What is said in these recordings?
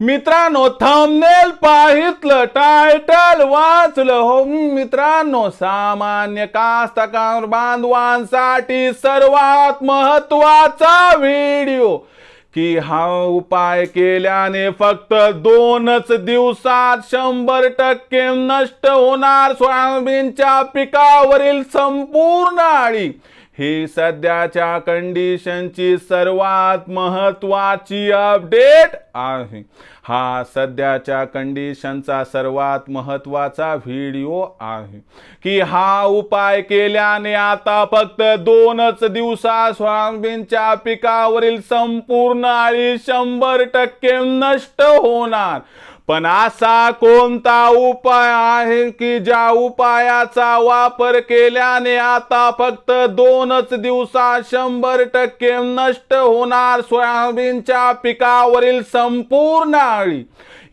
मित्रांनो thumbnail पाहितलं title वाचलं. हो मित्रांनो सामान्य कास्तकार बांधवांसाठी सर्वात महत्त्वाचा व्हिडिओ की हा उपाय केल्याने फक्त दोनच दिवसात शंभर टक्के नष्ट होणार सोयाबीनच्या पिकावरील संपूर्ण आळी ही सध्याच्या कंडिशनची सर्वात महत्वाची अपडेट आहे. हा सध्याच्या कंडिशनचा सर्वात महत्त्वाचा व्हिडिओ आहे. की हा उपाय केल्याने आता फक्त दोनच दिवसात सोयाबीनच्या पिकावरील संपूर्ण आळी शंभर टक्के नष्ट होणार. पण असा कोणता उपाय आहे की ज्या उपायाचा वापर केल्याने आता फक्त दोनच दिवसात शंभर टक्के नष्ट होणार सोयाबीनच्या पिकावरील संपूर्ण आळी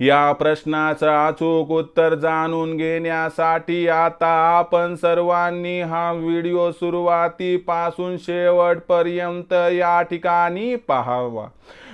या प्रश्नाचं अचूक उत्तर जाणून घेण्यासाठी आता आपण सर्वांनी हा व्हिडिओ सुरुवातीपासून शेवटपर्यंत या ठिकाणी पाहावा.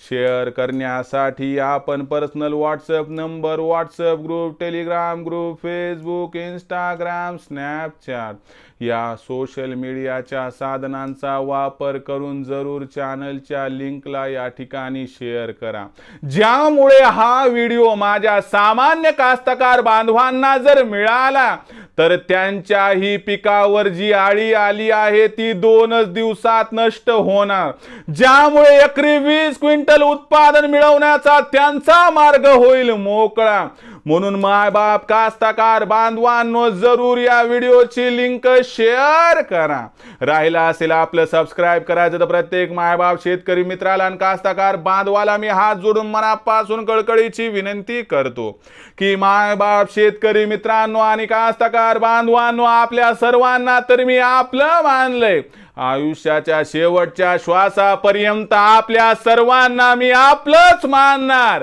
शेअर करण्यासाठी आपण personal WhatsApp number WhatsApp group Telegram group Facebook Instagram Snapchat या सोशल मीडियाच्या साधनांचा वापर करून जरूर चॅनलच्या लिंकला या ठिकाणी शेअर करा. ज्यामुळे हा व्हिडिओ माझ्या सामान्य कास्तकार बांधवांना जर मिळाला तर त्यांच्याही पिकावर जी आळी आली आहे ती दोनच दिवसात नष्ट होणार. ज्यामुळे एकरी वीस क्विंटल उत्पादन मिळवण्याचा त्यांचा मार्ग होईल मोकळा. म्हणून मायबाप कास्ताकार बांधवांनो जरूर या व्हिडिओची लिंक शेअर करा. राहिला असेल आपलं सबस्क्राईब करायचं तर प्रत्येक मायबाप शेतकरी मित्राला आणि कास्ताकार बांधवाला मी हात जोडून मनापासून कळकळीची विनंती करतो की मायबाप शेतकरी मित्रांनो आणि कास्ताकार बांधवांनो आपल्या सर्वांना तर मी आपलं मानलंय. आयुष्याच्या शेवटच्या श्वासापर्यंत आपल्या सर्वांना मी आपलंच मानणार.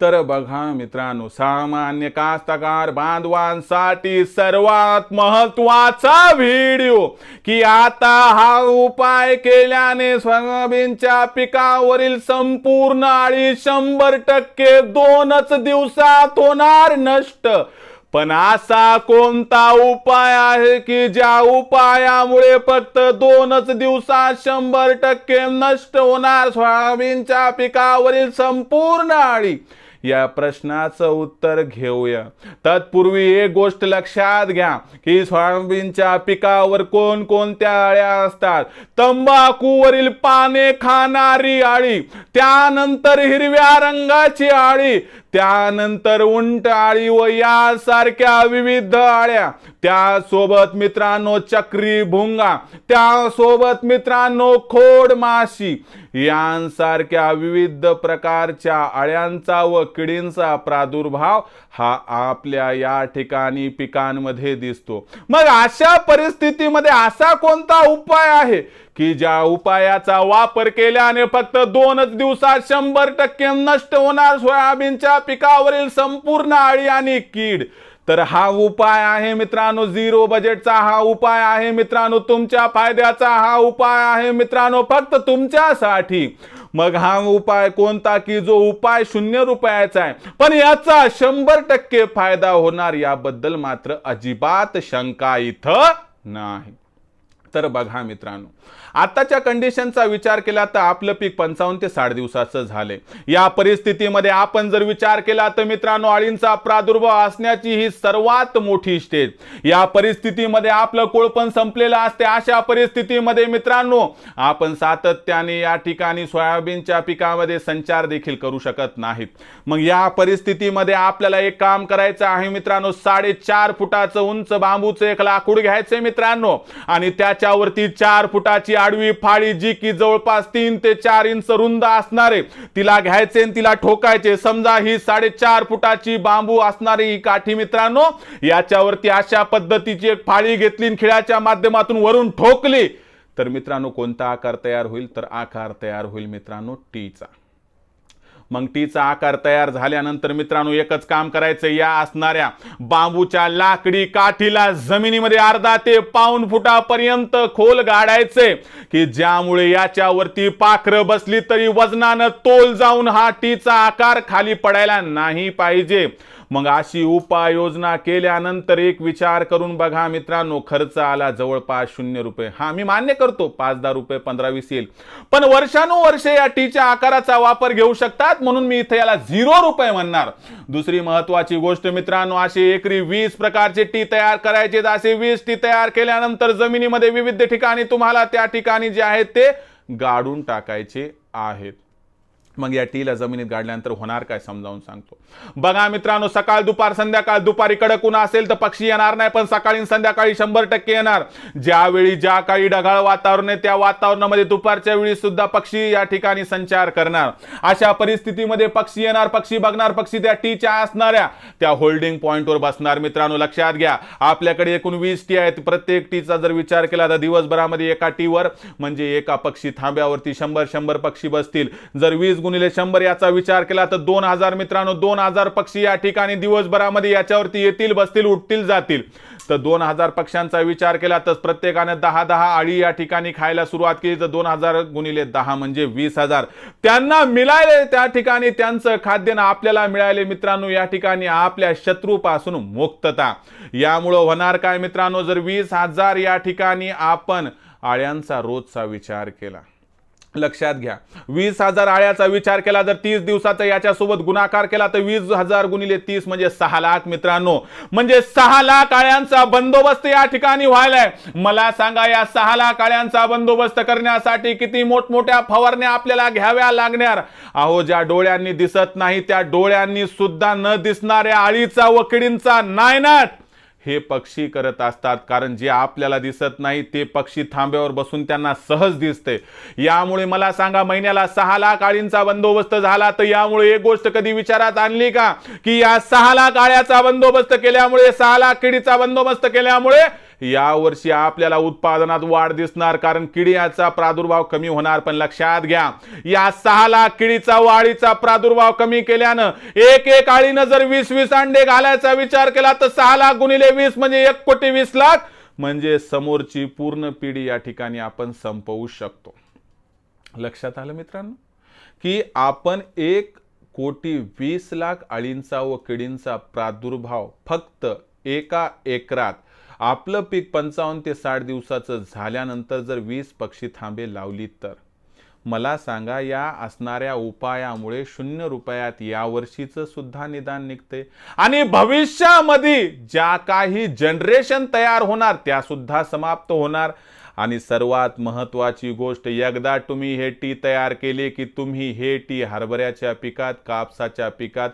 तर बघा मित्रांनो सामान्य कास्तकार बांधवांसाठी सर्वात महत्त्वाचा व्हिडिओ की आता हा उपाय केल्याने सोयाबीनच्या पिकावरील संपूर्ण आळी शंभर टक्के दोनच दिवसात होणार नष्ट. पण असा कोणता उपाय आहे की ज्या उपायामुळे फक्त दोनच दिवसात शंभर टक्के नष्ट होणार सोयाबीनच्या पिकावरील संपूर्ण आळी या प्रश्नाचं उत्तर घेऊया. तत्पूर्वी एक गोष्ट लक्षात घ्या की सोयाबीनच्या पिकावर कोणकोणत्या अळ्या असतात? तंबाखूवरील पाने खाणारी आळी त्यानंतर हिरव्या रंगाची आळी त्यानंतर उंट आळी व यासारख्या विविध आळ्या त्यासोबत मित्रांनो चक्री भुंगा त्यासोबत मित्रांनो खोड माशी यांसारख्या विविध प्रकारच्या आळ्यांचा व किडींचा प्रादुर्भाव हा आपल्या या ठिकाणी पिकांमध्ये दिसतो. मग अशा परिस्थितीमध्ये असा कोणता उपाय आहे की ज्या उपायाचा वापर केल्याने फक्त दोनच दिवसात शंभर टक्के नष्ट होणार सोयाबीनच्या पिकावरील संपूर्ण आळी आणि कीड. तर हा उपाय आहे मित्रांनो झिरो बजेटचा हा उपाय आहे मित्रांनो तुमच्या फायद्याचा हा उपाय आहे मित्रांनो फक्त तुमच्यासाठी. मग हा उपाय कोणता की जो उपाय शून्य रुपयाचा आहे? पण याचा शंभर टक्के फायदा होणार याबद्दल मात्र अजिबात शंका इथं नाही. तर बघा मित्रांनो आताच्या कंडिशनचा विचार केला तर आपलं पीक पंचावन्न ते साठ दिवसाचं झाले. या परिस्थितीमध्ये आपण जर विचार केला तर मित्रांनो अळींचा प्रादुर्भाव असण्याची ही सर्वात मोठी स्टेज या परिस्थितीमध्ये आपलं कोळपण संपलेलं असते. अशा परिस्थितीमध्ये मित्रांनो आपण सातत्याने या ठिकाणी सोयाबीनच्या पिकामध्ये संचार देखील करू शकत नाहीत. मग या परिस्थितीमध्ये आपल्याला एक काम करायचं आहे मित्रांनो साडेचार फुटाचं उंच बांबूचं एक लाकूड घ्यायचं मित्रांनो. आणि त्याच्यावरती चार फुटाची आडवी फाळी जी की जवळपास तीन ते चार इंच रुंद असणारे तिला घ्यायचे आणि तिला ठोकायचे. समजा ही साडेचार फुटाची बांबू असणारी ही काठी मित्रांनो याच्यावरती अशा पद्धतीची एक फाळी घेतली आणि माध्यमातून वरून ठोकली. तर मित्रांनो कोणता आकार तयार होईल? तर आकार तयार होईल मित्रांनो टीचा. मग टीचा आकार तयार झाल्यानंतर मित्रांनो एकच काम करायचं. या असणाऱ्या बांबूच्या लाकडी काठीला जमिनीमध्ये अर्धा ते पाऊन फुटापर्यंत खोल गाडायचे की ज्यामुळे याच्यावरती पाखरं बसली तरी वजनानं तोल जाऊन हा टीचा आकार खाली पडायला नाही पाहिजे. मग अशी उपाययोजना केल्यानंतर एक विचार करून बघा मित्रांनो खर्च आला जवळपास शून्य रुपये. हा मी मान्य करतो पाच दहा रुपये पंधरा वीस येईल. पण वर्षानुवर्षे या टीच्या आकाराचा वापर घेऊ शकतात म्हणून मी इथे याला झिरो रुपये म्हणणार. दुसरी महत्वाची गोष्ट मित्रांनो अशी एकरी वीस प्रकारचे टी तयार करायचे असे वीस टी तयार केल्यानंतर जमिनीमध्ये विविध ठिकाणी तुम्हाला त्या ठिकाणी जे आहेत ते गाडून टाकायचे आहेत. मग या टीला जमिनीत गाडल्यानंतर होणार काय समजावून सांगतो. बघा मित्रांनो सकाळ दुपार संध्याकाळ दुपारी कडक उन्हा असेल तर पक्षी येणार नाही पण सकाळी संध्याकाळी शंभर टक्के येणार. ज्यावेळी ज्या काळी ढगाळ वातावरण आहे त्या वातावरणामध्ये दुपारच्या वेळी सुद्धा पक्षी या ठिकाणी संचार करणार. अशा परिस्थितीमध्ये पक्षी येणार पक्षी बघणार पक्षी त्या टीच्या असणाऱ्या. त्या होल्डिंग पॉईंटवर बसणार. मित्रांनो लक्षात घ्या आपल्याकडे एकूण वीस टी आहेत. प्रत्येक टीचा जर विचार केला तर दिवसभरामध्ये एका टीवर म्हणजे एका पक्षी थांब्यावरती शंभर शंभर पक्षी बसतील. जर वीस गुणिले शंभर याचा विचार केला तर दोन हजार मित्रांनो दोन हजार पक्षी या ठिकाणी दिवसभरामध्ये याच्यावरती येतील बसतील उठतील जातील. तर दोन हजार पक्ष्यांचा विचार केला तर प्रत्येकाने दहा दहा आळी या ठिकाणी खायला सुरुवात केली. तर दोन हजार गुणिले दहा म्हणजे वीस हजार. त्यांना मिळाले त्या ठिकाणी त्यांचं खाद्य आपल्याला मिळाले मित्रांनो या ठिकाणी आपल्या शत्रूपासून मुक्तता. यामुळं होणार काय मित्रांनो? जर वीस हजार या ठिकाणी आपण आळ्यांचा रोजचा विचार केला. लक्षात घ्या. वीस हजार आळ्याचा विचार केला जर तीस दिवसाचा याच्यासोबत गुणाकार केला तर वीस हजार गुणिले तीस म्हणजे सहा लाख मित्रांनो. म्हणजे सहा लाख आळ्यांचा बंदोबस्त या ठिकाणी व्हायलाय. मला सांगा या सहा लाख आळ्यांचा बंदोबस्त करण्यासाठी किती मोठमोठ्या फवारण्या आपल्याला घ्याव्या लागणार? अहो ज्या डोळ्यांनी दिसत नाही त्या डोळ्यांनी सुद्धा न दिसणाऱ्या आळीचा व किडींचा नायनाट. हे पक्षी करत असतात. कारण जे आपल्याला दिसत नाही ते पक्षी थांब्यावर बसून त्यांना सहज दिसते. यामुळे मला सांगा महिन्याला सहा लाख आळींचा बंदोबस्त झाला तर यामुळे एक गोष्ट कधी विचारात आणली का? की या सहा लाख आळ्याचा बंदोबस्त केल्यामुळे सहा लाख किडीचा बंदोबस्त केल्यामुळे यावर्षी आपल्याला उत्पादनात वाढ दिसणार कारण किडीचा प्रादुर्भाव कमी होणार. पण लक्षात घ्या या सहा लाख किडीचा वाळीचा प्रादुर्भाव कमी केल्यानं एक एक आळीनं जर वीस वीस अंडे घालायचा विचार केला तर सहा लाख गुणिले वीस म्हणजे एक कोटी वीस लाख. म्हणजे समोरची पूर्ण पिढी या ठिकाणी आपण संपवू शकतो. लक्षात आलं मित्रांनो? की आपण एक कोटी वीस लाख अळींचा व किडींचा प्रादुर्भाव फक्त एका एकरात आपलं पीक पंचावन्न ते साठ दिवसाचं झाल्यानंतर जर वीस पक्षी थांबे लावली तर? मला सांगा या असणाऱ्या उपायामुळे शून्य रुपयात यावर्षीचं सुद्धा निदान निघते. आणि भविष्यामध्ये ज्या काही जनरेशन तयार होणार त्या सुद्धा समाप्त होणार. आणि सर्वात महत्त्वाची गोष्ट एकदा तुम्ही हे टी तयार केले की तुम्ही हे टी हरभऱ्याच्या पिकात कापसाच्या पिकात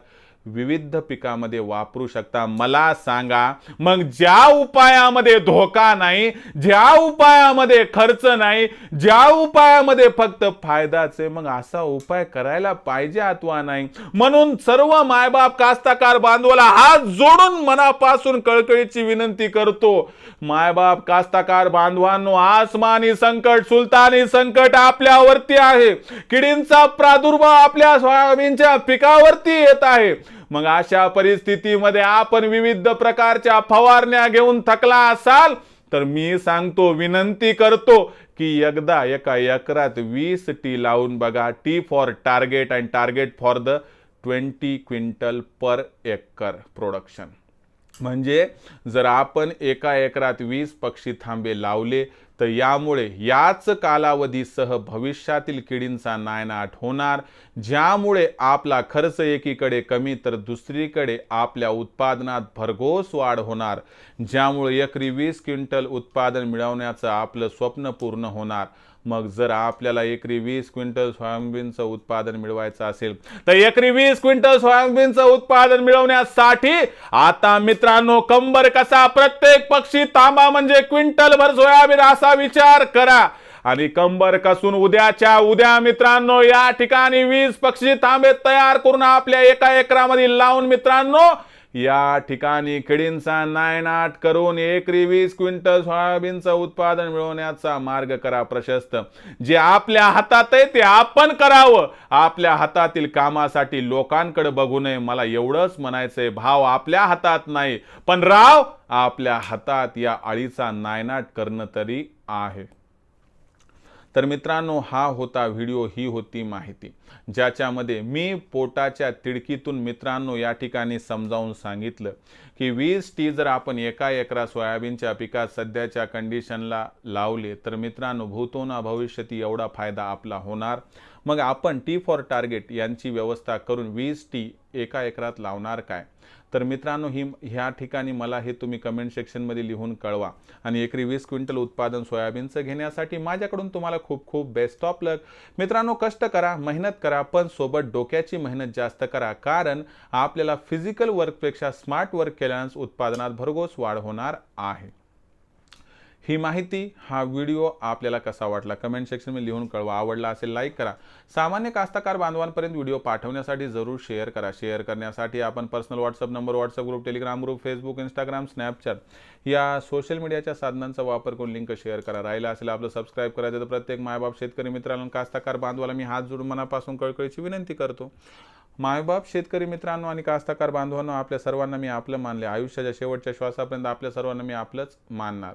विविध पिकामध्ये वापरू शकता. मला सांगा मग ज्या उपायामध्ये धोका नाही ज्या उपायामध्ये खर्च नाही ज्या उपायामध्ये फक्त फायदाच आहे मग असा उपाय करायला पाहिजे अथवा नाही. म्हणून सर्व मायबाप कास्ताकार बांधवाला हात जोडून मनापासून कळकळीची विनंती करतो. मायबाप कास्ताकार बांधवांनो आसमानी संकट सुलतानी संकट आपल्यावरती आहे. किडींचा प्रादुर्भाव आपल्या सोयाबीनच्या पिकावरती येत आहे. मग अशा परिस्थितीमध्ये आपण विविध प्रकारच्या फवारण्या घेऊन थकला असाल तर मी सांगतो विनंती करतो की एकदा एका एकरात वीस टी लावून बघा T for target and target for the twenty quintal per acre production म्हणजे जर आपण एका एकरात वीस पक्षी थांबे लावले तर यामुळे याच कालावधीसह भविष्यातील किडींचा नायनाट होणार ज्यामुळे आपला खर्च एकीकडे कमी तर दुसरीकडे आपल्या उत्पादनात भरघोस वाढ होणार ज्यामुळे एकरी वीस क्विंटल उत्पादन मिळवण्याचं आपलं स्वप्न पूर्ण होणार. मग जर आपल्याला एकरी वीस क्विंटल सोयाबीनचं उत्पादन मिळवायचं असेल तर एकरी वीस क्विंटल सोयाबीनचं उत्पादन मिळवण्यासाठी आता मित्रांनो कंबर कसा? प्रत्येक पक्षी तांबा म्हणजे क्विंटल भर सोयाबीन असा विचार करा. आणि कंबर कसून उद्याच्या उद्या मित्रांनो या ठिकाणी वीस पक्षी तांबे तयार करून आपल्या एका एकरामध्ये लावून मित्रांनो या ठिकाणी किडींचा नायनाट करून एकरी वीस क्विंटल सोयाबीनचं उत्पादन मिळवण्याचा मार्ग करा प्रशस्त. जे आपल्या हातात आहे ते आपण करावं. आपल्या हातातील कामासाठी लोकांकडे बघू नये. मला एवढंच म्हणायचंय भाव आपल्या हातात नाही. पण राव आपल्या हातात या अळीचा नायनाट करणं तरी आहे. तर मित्रांनो हा होता व्हिडिओ ही होती माहिती. ज्याच्यामध्ये मी पोटाच्या तिडकीतून मित्रांनो या ठिकाणी समजावून सांगितलं की वीस टी जर आपण एका एकरा सोयाबीनच्या पिकात सध्याच्या कंडिशनला लावले तर मित्रांनो भूतोना भविष्यती एवढा फायदा आपला होणार. मग आपण टी फॉर टार्गेट यांची व्यवस्था करून वीस टी एका एकरात लावणार काय? तर मित्रांनो ही ह्या ठिकाणी मला हे तुम्ही कमेंट सेक्शनमध्ये लिहून कळवा. आणि एकरी वीस क्विंटल उत्पादन सोयाबीनचं घेण्यासाठी माझ्याकडून तुम्हाला खूप खूप बेस्ट ऑफ लक मित्रांनो कष्ट करा मेहनत करा पण सोबत डोक्याची मेहनत जास्त करा कारण आपल्याला फिजिकल वर्कपेक्षा स्मार्ट वर्क केल्यानंच उत्पादनात भरघोस वाढ होणार आहे. ही माहिती हा व्हिडिओ आपल्याला कसा वाटला? कमेंट सेक्शनमध्ये लिहून कळवा. आवडला असेल लाईक करा. सामान्य कास्तकार बांधवांपर्यंत व्हिडिओ पाठवण्यासाठी जरूर शेअर करा. शेअर करण्यासाठी आपण personal WhatsApp number WhatsApp group Telegram group Facebook Instagram Snapchat या सोशल मीडियाच्या साधनांचा वापर करून लिंक शेअर करा. राहिला असेल आपलं सबस्क्राईब करायचं तर प्रत्येक मायबाप शेतकरी मित्रांनो कास्ताकार बांधवाला मी हात जोडून मनापासून कळकळीची विनंती करतो. मायबाप शेतकरी मित्रांनो आणि कास्ताकार बांधवांनो आपल्या सर्वांना मी आपलं मानले आयुष्याच्या शेवटच्या श्वासापर्यंत आपल्या सर्वांना मी आपलंच मानणार.